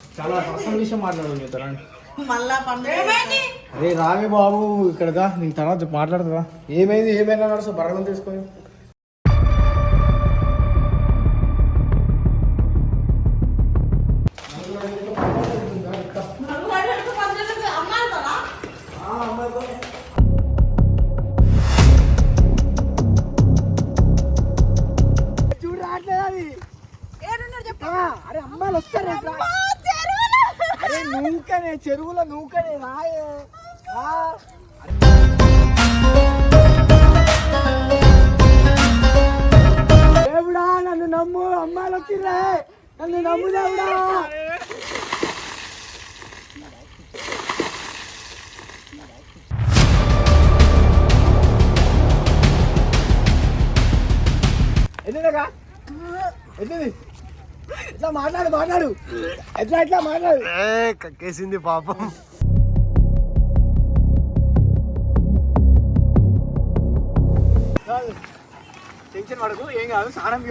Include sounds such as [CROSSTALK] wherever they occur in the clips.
చాలా పర్సనల్ విషయం మాట్లాడదు మీతో రండి మళ్ళా పండుగ ఏమైంది? అరే రావే బాబు ఇక్కడగా నేను తర్వాత మాట్లాడుతుందా ఏమైంది? ఏమైనా నడుస్తా బరగం తీసుకొని. నూకనే చెరువుల నూకనే రాయే దేవుడా నన్ను నమ్ము అమ్మాయిలు వచ్చిర్రే నన్ను నమ్ము దేవుడా. ఎన్నినగా ఎన్నిది? ఇట్లా మాట్లాడు మాట్లాడు. ఎట్లా ఎట్లా మాట్లాడు? కక్కేసింది పాపం. టెన్షన్ పడకు ఏం కాదు సారం.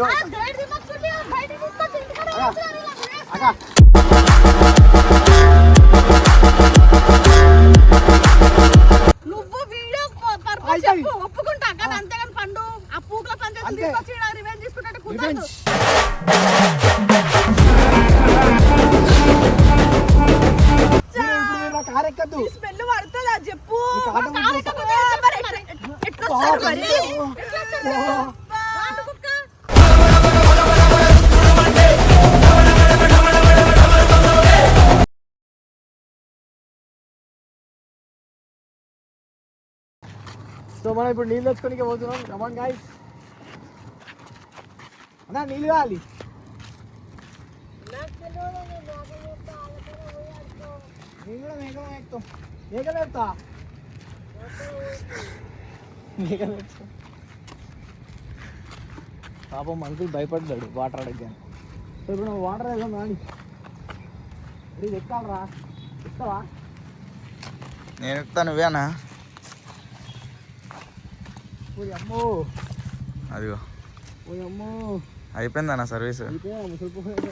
అక్క. నువ్వు వీడియో పర్పస్ అయితే. చెప్పు ఒప్పుకుంటా కానీ అంతేగాని పండు. ఆ పూకల పంచాయతీ. తీసుకొచ్చి రివెంజ్ తీసుకుంటే కుదరదు. ఎట్లా వస్తారు? వాడు కుక్క. సో మనం ఇప్పుడు నీళ్ళు తెచ్చుకోనికి పోతున్నాం. కమాన్ గాయస్ అన్నా నీళ్ళు కావాలి. నేను కూడా మేఘం ఎక్కుతాం మేఘం ఎక్కుతా మేఘం ఎక్కుతా పాపం అంకుల్ భయపడ్డాడు వాటర్ అడగగానే. ఇప్పుడు మనం వాటర్ వేద్దాం రాని ఇది ఎక్కాలరా. ఎక్కుతావా నేను ఎక్కుతాను నువ్వేనా అమ్మో. అదిగో. ఓ అమ్మో. అయిపోయిందన్న సర్వీస్? అయితే ముసలిపోయాడు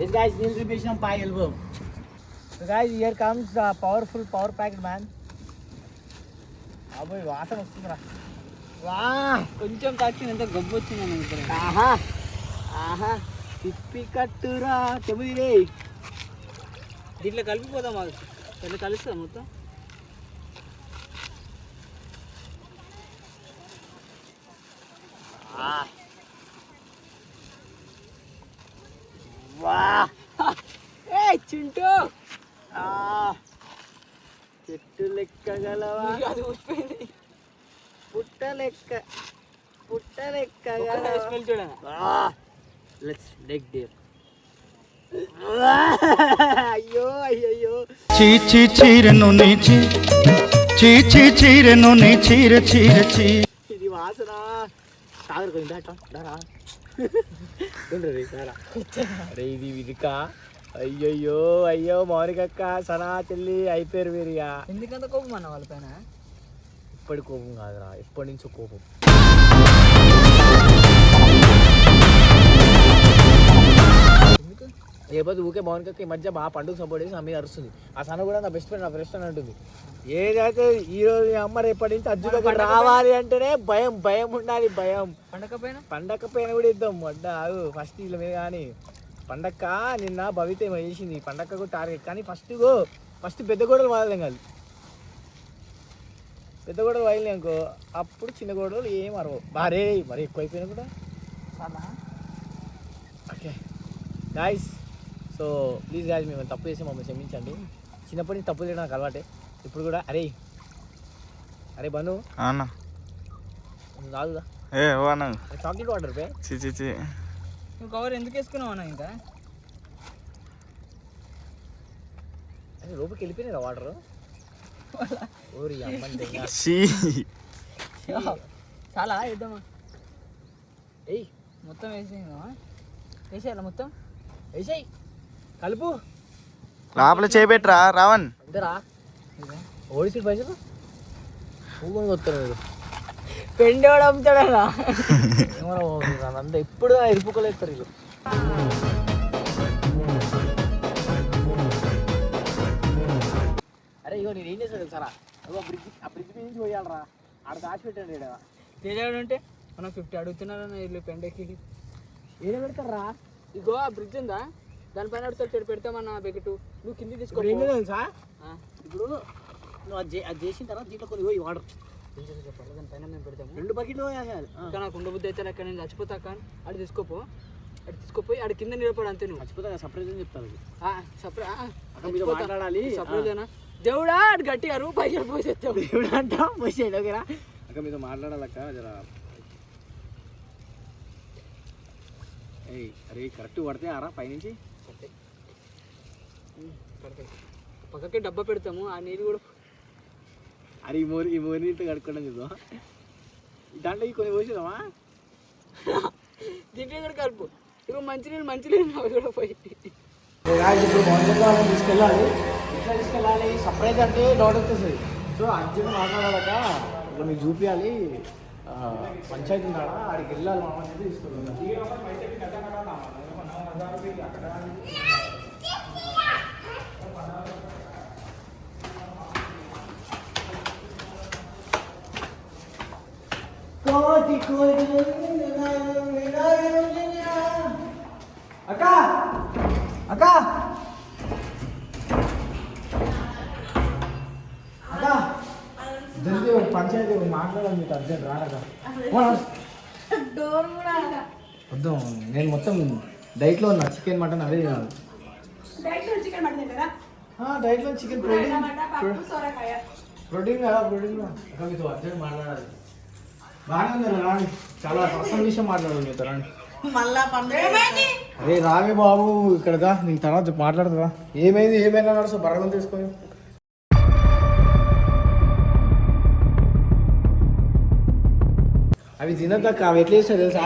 అబ్బాయి guys. This guys needs revision pie elbow. So guys, here comes the powerful power packed man. అబ్బాయి వాసన వస్తుందిరా వా కొంచెం తాకిన ఎంత గబ్బు వచ్చింది మన ఇద్దరు ఆహా ఆహా తిప్పి కట్టురా చెబుదిరే దీంట్లో కలిపిపోదాం ఎట్లా కలుస్తా మొత్తం వా ఏ చింటూ ఆ చెట్టు లెక్క గలవా? అది ఊసిపోయింది పుట్ట లెక్క పుట్ట లెక్క అయ్యో అయ్యో చీ చీ చీరెను నీ చీ చీ చీ చీరెను నీ చీర చీర చీ. ఇది వాసన. సాగర్ కొంచెం దాటం దారా. [LAUGHS] ఇది విదిక? అయ్యయ్యో అయ్యో మౌనికక్క సనా చెల్లి అయిపోయారు వీరిగా ఎందుకంత కోపం అన్న వాళ్ళ పైన? ఇప్పటి కోపం కాదురా ఎప్పటి నుంచో కోపం. లేకపోతే ఊకే మౌనికక్క ఈ మధ్య బాగా పండుగ సపోర్ట్ చేసి అమ్మాయి అరుస్తుంది. ఆ సన కూడా నా బెస్ట్ ఫ్రెండ్ నా బెస్ట్ ఫ్రెండ్ అంటుంది. ఏదైతే ఈ రోజు అమ్మ రేపటి నుంచి అజ్జు దగ్గర రావాలి అంటేనే భయం భయం ఉండాలి భయం. పండగ పైన? పండగ పైన కూడా ఇద్దాం వడ్డ ఫస్ట్ వీళ్ళ మీద కానీ పండక్క? నిన్న భవిత ఏమో చేసింది. పండక్కకు టార్గెట్ కానీ ఫస్ట్ గో ఫస్ట్ పెద్ద గోడలు వాడలేం కాదు పెద్ద గోడలు వాయిలే అనుకో అప్పుడు చిన్న గోడలు ఏం అరవవు మరే మరి ఎక్కువ అయిపోయినా కూడా okay. Guys so please guys మేము తప్పు చేసి మమ్మల్ని క్షమించండి. చిన్నప్పటి నుంచి తప్పు చేయడం నాకు అలవాటే. ఇప్పుడు కూడా అరే అరే బను అన్న. అన్న. చాక్లెట్ వాటర్ పే. చి చి చి నువ్వు కవర్ ఎందుకు వేసుకున్నావు అన్న ఇంకా? అరే లోపలికి వెళ్ళిపోయినా వాటర్. ఓరి చాలా వేద్దామా? ఏయ్. మొత్తం వేసేయమా వేసేయాలా మొత్తం? వేసాయి కలుపు. లోపల చేపెట్రా రావణ్. ఇద్దరా ఓడిసి పైసలు? ఊగొని వస్తారు మీరు. పెండేవాడు అమ్ముతాడరా ఏమో అంతా ఎప్పుడు ఇరుపుకోలేస్తారు వీళ్ళు? అరే ఇగో నేను ఏం చేస్తాను తెలుసారా ఆ బ్రిడ్జ్ ఆ బ్రిడ్జ్ మీద నుంచి పోయాలరా. ఆడ దాచిపెట్టాను ఈడ. తేజాడు అంటే మనం ఫిఫ్టీ అడుగుతున్నారా వీళ్ళు పెండకి ఏడ పెడతారా? ఇగో ఆ బ్రిడ్జ్ ఉందా? దానిపైన అడుగుతాడు చెడు పెడతామన్న బెకెట్ నువ్వు కింది తీసుకో తెలుసా? ఇప్పుడు నువ్వు అది అది చేసిన తర్వాత దీంట్లో కొన్ని పోయి వాటర్ చేయాలో చెప్పాలి దానిపైన మేము పెడతాము. రెండు బకెట్లు పోయాలి ఇంకా నాకు ఉండబుద్ధి అయితే అక్కడ నేను చచ్చిపోతా కానీ అటు తీసుకోపో. అటు తీసుకుపోయి అటు కింద నిలబడు అంతే నువ్వు. మర్చిపోతా సర్ప్రైజ్ అని చెప్తాను సపరే అక్కడ మీతో మాట్లాడాలి. సపరేజేనా దేవుడా అటు గట్టిగా రూపాయి పోసేస్తావు దేవుడు అంట పోసేయండి ఓకేనా అక్కడ మీతో మాట్లాడాలక్క జర. ఏయ్ అరే కరెక్ట్ పడితే ఆరా పైనుంచి? పక్కకి డబ్బా పెడతాము ఆ నీరు కూడా అరే ఈ మోరి ఈ మోరి నీటితో కడుక్కోవడం చూద్దాం దాంట్లో ఈ కొన్ని పోసేదామా దీంట్లో కూడా కలుపు ఇగో మంచినీళ్ళు మంచినీళ్ళు అవి కూడా పోయి. ఇప్పుడు వాళ్ళని తీసుకెళ్ళాలి. ఎట్లా తీసుకెళ్ళాలి. సర్ప్రైజ్ అంటే డౌట్ వచ్చేస్తుంది సో అర్జెంట్ మాట్లాడాలక ఇట్లా మీకు చూపించాలి ఆ, పంచాయతీ ఉన్నాడా ఆడికి వెళ్ళాలి మా చెప్పి కోటి కోటి అక్క! అక్క! అక్క! జల్దీ పంచాయతీ ఒక మాట్లాడాలి మీకు అర్జెంట్ రాడక డోర్ కూడా వద్దు నేను మొత్తం డైట్లో ఉన్నా చికెన్ మటన్ అవే తినాలి. డైట్లో చికెన్ ప్రోటీన్ టమాటా పప్పు సొరకాయ. ప్రోటీన్ కదా ప్రోటీన్ మీతో అర్జెంట్ మాట్లాడాలి. బాగానే ఉంది రాండి చాలా విషయం మళ్ళా అరే రావే బాబు ఇక్కడదా నీకు తర్వాత మాట్లాడుతుందా ఏమైంది ఏమైనా నడుస్తా బరగం తీసుకొని. అవి తినద్దక్క అవి ఎట్లా చేస్తాయి తెలుసా?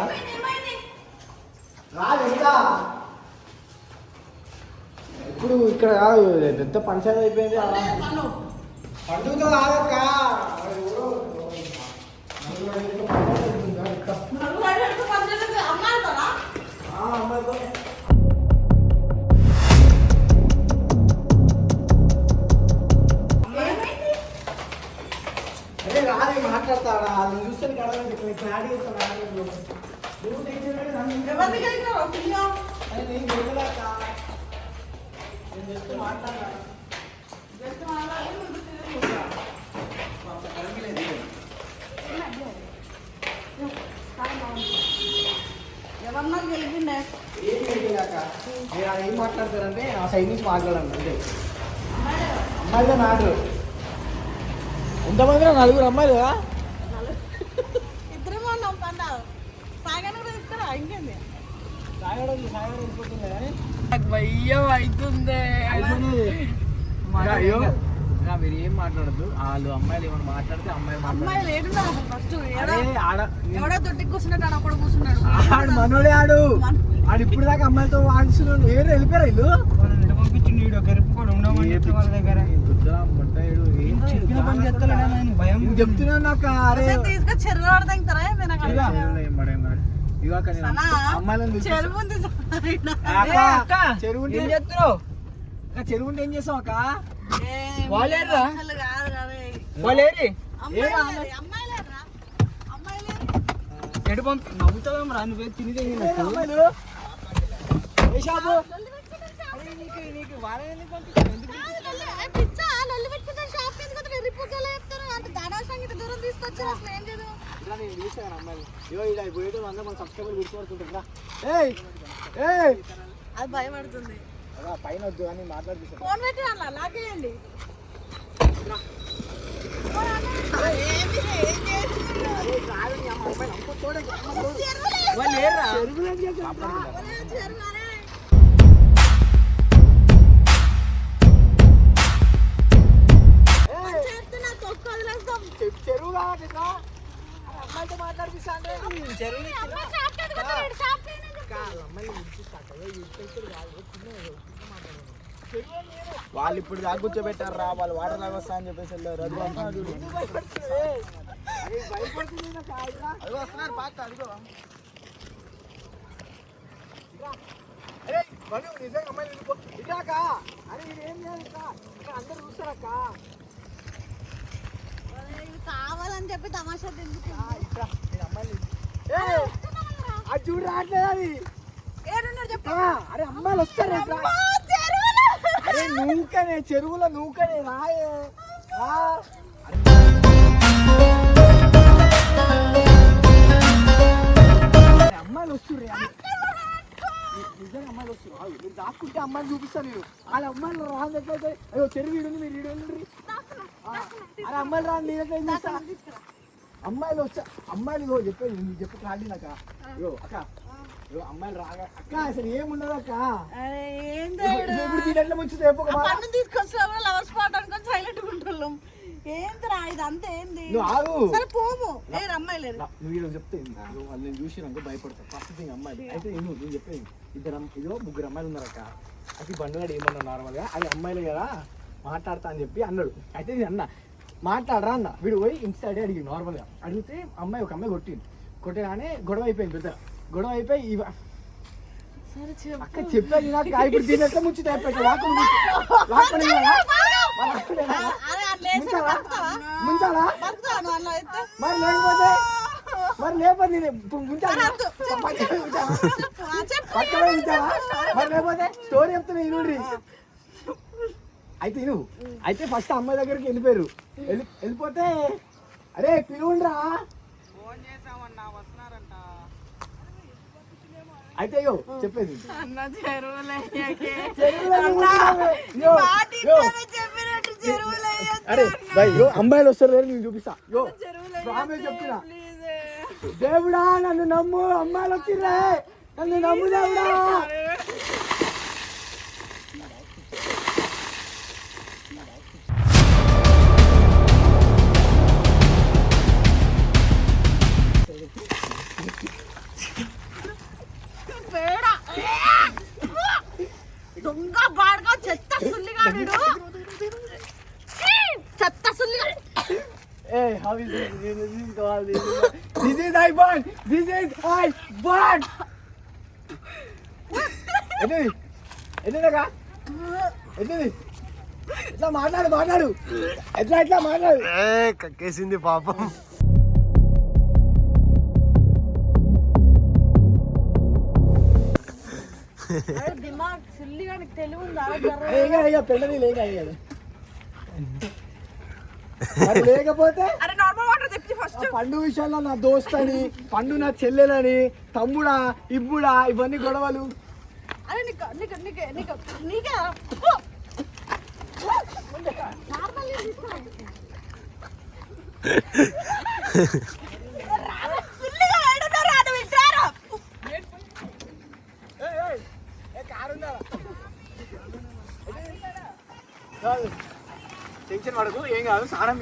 ఇప్పుడు ఇక్కడ కాదు పెద్ద పంచాయతీ అయిపోయింది పండుగ కాదక్క. ఇస్తారో పిల్ల అరే నేను తెలియలేక నేను జస్ట్ మాట్లాడా ఏం మీరు అది ఏం మాట్లాడతారంటే ఆ సైడ్ నుంచి మాట్లాడండి అంతే. నాటు. ఎంతమంది నలుగురు అమ్మాయిలు కదా? ఇద్దరేమో ఉన్నాం పండ. సాగాను కూడా తీసుకురా ఇంకేంది? సాగడం సాగడం వెళ్ళిపోతుంది కానీ. భయ్యం అవుతుంది. అయ్యో. మీరు ఏం మాట్లాడద్దు. వాళ్ళు అమ్మాయిలు ఏమైనా మాట్లాడితే అమ్మాయిలు అమ్మాయిలు ఏడున్నారు అసలు ఫస్ట్ ఎవడో తొట్టి కూర్చున్నాడు ఆడ ఒకడు కూర్చున్నాడు. ఆడు మనోడే ఆడు. ఆడు ఇప్పుడు దాకా అమ్మాయిలతో వాడిస్తున్నాడు ఏడు వెళ్ళిపోయారు ఇల్లు? పంపించిండు గరుపుకోడు వాళ్ళ దగ్గర. చెప్తున్నాను నాకు? అరే. చెరువు. చెరువు ఉంది సాయినా. అక్క, అక్క, చెరువు ఉంటే ఏం చేస్తున్నావు? అక్క, చెరువు ఉంటే ఏం చేస్తావు అక్క? ఏం వాళ్ళేర్రా? అసలు కాదు రా రే. వాళ్ళు ఏరి అమ్మాయిలేరు, అమ్మాయిలేరురా. అమ్మాయిలేరు. ఎటు పంపి? నవ్వుతావేం రా. నువ్వే తిని భయపడుతుంది. పైన వద్దు అని మాట్లాడిపిస్తాను ఫోన్ పెట్టి అలా లాగేయండి చెరువు కాబట్టి అమ్మాయితో మాట్లాడిపిస్తాంటే చెరువు వాళ్ళు ఇప్పుడు దాకా కూర్చోబెట్టారు రా వాళ్ళు వాటర్ లాగా వస్తా అని చెప్పేసి వెళ్ళారు. అది వస్తున్నారు చూడు. అది వస్తున్నారు పాత అదిగో అరే బలు నిజంగా అమ్మాయిలు వెళ్ళిపో ఇటాక అరే ఇది ఏం చేయాలి అక్క ఇక్కడ అందరు చూస్తారక్క. కావాలని చెప్పి తమాషా అమ్మాయిలు. ఏ అది చూడు రావట్లేదు అది. అరే అమ్మాయిలు వస్తారు. అరే నూకనే చెరువులో నూకనే రాయే. అమ్మాయిలు వస్తుర్రే నిజంగా అమ్మాయిలు వస్తున్నారు ఆగు, మీరు దాక్కుంటే అమ్మాయిలు చూపిస్తారు మీరు వాళ్ళ అమ్మాయిలు రాని ఎట్లయితే? అయ్యో చెరువు ఈడుంది మీరు. ఆ, అరే అమ్మాయిలు రాని నేను ఎట్లా అమ్మాయిలు వచ్చా అమ్మాయిలు చెప్పేది నీకు చెప్పు క్లారిటీ అక్క ఇగో అక్క అమ్మాయిలు రాగా అక్క అసలు ఏముండదు అక్క? ఇప్పుడు ముంచి. పన్ను తీసుకొచ్చినప్పుడు లవర్ స్పాట్ అనుకొని సైలెంట్ ఉంటున్నాం. ఏందిరా ఇదంతా ఏంది? నువ్వు ఆగు. సరే పోము. ఏ నువ్వు ఈరోజు చెప్తే. నువ్వు వాళ్ళు నేను ఫస్ట్ థింగ్ అమ్మాయి అయితే నువ్వు చెప్పేది ఇద్దరు ఇదిగో ముగ్గురు అమ్మాయిలు ఉన్నారు అక్క. అది బండుగాడు ఏమన్నా నార్మల్గా? అది అమ్మాయిలే కదా మాట్లాడతా అని చెప్పి అన్నాడు. అయితే నేను అన్న మాట్లాడరా అన్న. వీడు పోయి ఇన్స్టాడే అడిగి నార్మల్గా అడిగితే అమ్మాయి ఒక అమ్మాయి కొట్టింది కొట్టగానే గొడవ అయిపోయింది పెద్ద. గొడవ అయిపోయి ఇవ అక్క చెప్పేది నాకు ఇప్పుడు అట్లా వేసి బతుకుతావా? ముంచాలా? మరి లేకపోతే? మరి లేకపోతే నేను ముంచాలా పక్కన ఉంచాలా? మరి లేకపోతే స్టోరీ చెప్తున్నా ఇనుడ్రి అయితే ఇను. అయితే ఫస్ట్ అమ్మాయి దగ్గరికి వెళ్ళిపోయారు. వెళ్ళి వెళ్ళిపోతే అరే పిలువుండ్రా. అయితే అయ్యో చెప్పేది. అరే బై యో అమ్మాయిలు వస్తారు లేరు నేను చూపిస్తా. యో చెప్తున్నా. ప్లీజ్ దేవుడా నన్ను నమ్ము అమ్మాయిలు వచ్చిర్రే. నన్ను నమ్ము దేవుడా. Hey, how is it? This is called. This is, this is iPhone. This is iPhone. ఎన్నది ఎన్నదగా ఎన్నది ఎట్లా మాట్లాడు మాట్లాడు ఎట్లా ఎట్లా మాట్లాడు ఏ కక్కేసింది పాపం దిమాగ్ సుల్లిగానికి తెలివి ఉందా ఏం కాదు ఇక పెళ్ళది లేక అయ్యాడు మరి లేకపోతే అరే నార్మల్ వాటర్ తెప్పి ఫస్ట్ పండు విషయంలో నా దోస్త్ అని పండు నా చెల్లెలని తమ్ముడా ఇబ్బుడా ఇవన్నీ గొడవలు. అరే నీకు నీకు నీకు నీకు [LAUGHS] సుల్లిగా ఏడున్నారు రాదు వింటారా టెన్షన్ పడకు ఏం కాదు సారం.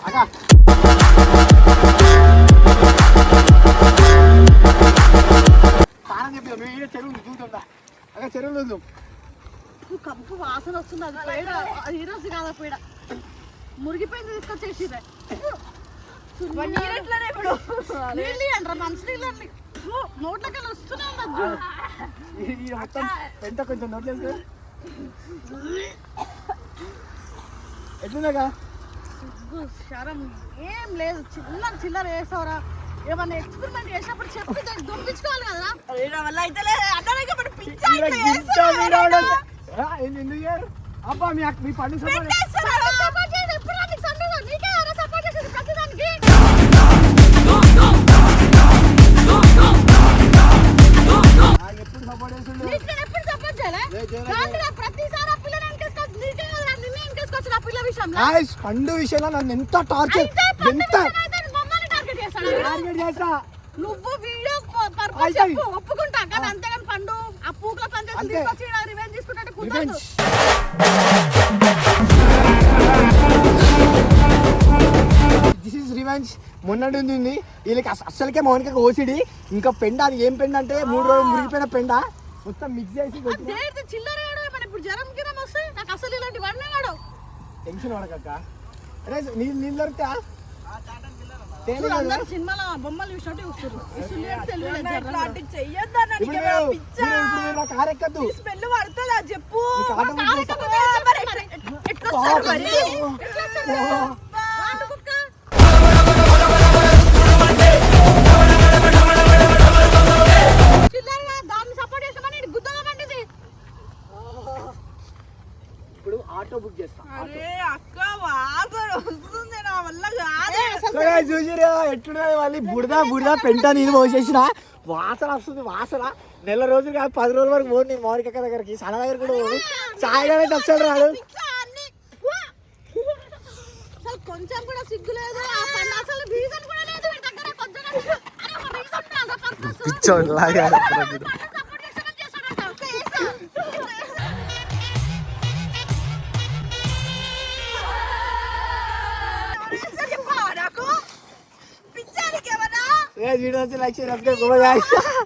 అక్క సారం చెప్పి నువ్వు ఈడ చెరువు చూస్తుందా అక్క చెరువులో. నువ్వు కంపు వాసన వస్తుంది అది పేడ అది ఈ రోజు కాదా పేడ. మురిగిపోయింది తీసుకొచ్చేసిరే నీళ్ళెట్లనే ఇప్పుడు? నీళ్ళు అంటారా మంచి నీళ్ళని నోట్లకి వస్తూనే ఉండదు ఎంత కొంచెం నోట్లేదు శరం. ఏం లేదు. చిన్న చిల్లర వేసావరా ఏమన్నా ఎక్స్పెరిమెంట్ చేసినప్పుడు చెప్పి దాన్ని దొంపించుకోవాలి కదా. వల్ల అయితే ఎందుకు చేయరు? అబ్బా మీ అక్క- మీ పండు సపోర్ట్? ఎప్పుడు రా నీకు పండు విషయంలో నన్ను ఎంత టార్చర్ ఎంత టార్గెట్ చేస్తా. నువ్వు వీడియో పర్పస్ అయితే. చెప్పు ఒప్పుకుంటా అంతేగాని పండు ఆ పూకల పంచాయతీ అంతే. తీసుకొచ్చి రివెంజ్ తీసుకుంటే కుదరదు. రివెంజ్ దిస్ ఇస్ రివెంజ్ మొన్నటి ఉంది వీళ్ళకి అస- అస్సలకే మౌనిక ఓసిడి ఇంకా పెండ అది ఏం పెండ అంటే మూడు రోజులు మురిగిపోయిన పెండ. మొత్తం మిక్స్ చేసి. అదే చిల్లర ఏడో మన ఇప్పుడు జ్వరం గిరం వస్తే నాకు అసలు ఇలాంటి వాడినే వాడు. టెన్షన్ పడకక్క అరే నీళ్ళు నీళ్ళు దొరుకుతా అందరూ సినిమాలో బొమ్మలు చూసినట్టు చూస్తారు ఈ సుల్లిగాడు తెలివి లేదు జర్ర. ఆటో బుక్ చేస్తా అరే అక్క వాసన వస్తుంది నా వల్ల కాదే. సో guys, చూసిరా ఎట్లున్నది మళ్ళీ బుడద బుడద పెంట నీళ్ళు పోసేసిన. వాసన వస్తుంది వాసన. నెల రోజులు కాదు పది రోజుల వరకు పోను నేను మౌనిక అక్క దగ్గరికి. సన దగ్గర కూడా పోను. అస్సలు రాడు. అన్ని అసలు కొంచెం కూడా సిగ్గు లేదు. అసలు రీజన్ కూడా లేదు. వీడి దగ్గర చెప్పవా నాకు? పిచ్చానికి ఏమన్నా? వీడియో వచ్చి లైక్ చేసి